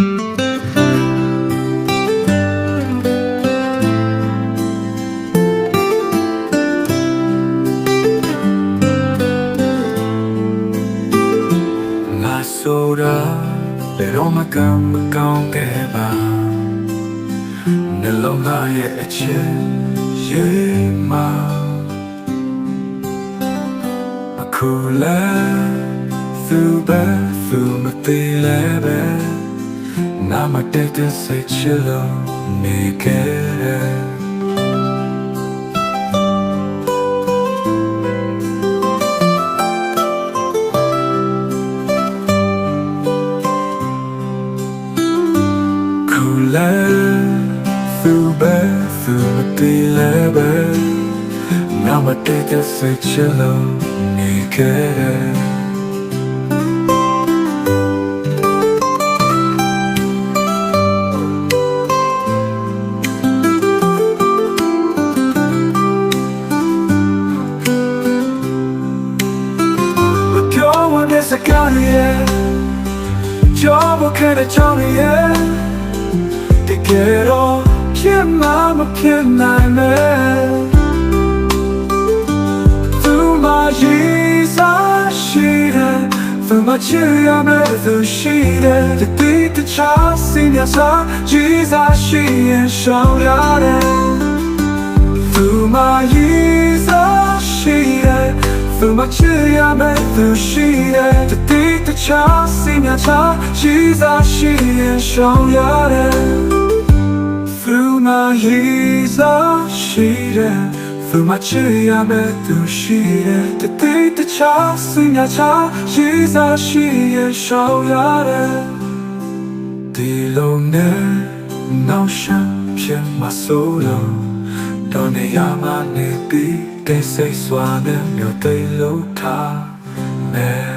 ငါဆိုတာဘယ်တော့မှကံမကောင်းခဲ့ပါနှလုံးသားရဲ့အချစ်ရေမအခုလည်းသူပဲသူမသေးလည်းပဲ နာမတည့်တဲ့စိတ်ချလို့နေခဲ့တယ်ခုလည်းသူပဲသူမ တည်လည်းပဲငါမတည့်တဲ့စိတ်ချလို့နေခဲ့တယ်ပြောဝတဲ့စကားရဲ့ကြောဘခဲတဲ့ချောင်းရဲ့တကယ်တော့ဖြစ်မှာမဖြစ်နိုင် သူမချစ်ရမယ်သူရှိတယ်တတိတခြားစီမြချာရေးစားရှိရင်ရှောင်ရတယ်သူမရေးစားရှိတယ်သူမချစ်ရမယ်သူရှိတယ်တတိတခြားစီမြချာရေးစားရှိရင်ရှောင်ရတယ်ဒီလုံးနဲ့နောက်ရှမ်းဖြစ်မဆိုးလို့တော့ နေရမနေပြီးတိတ်ဆိတ်စွာနဲ့မြို့သိမ်းလို့ထားမယ်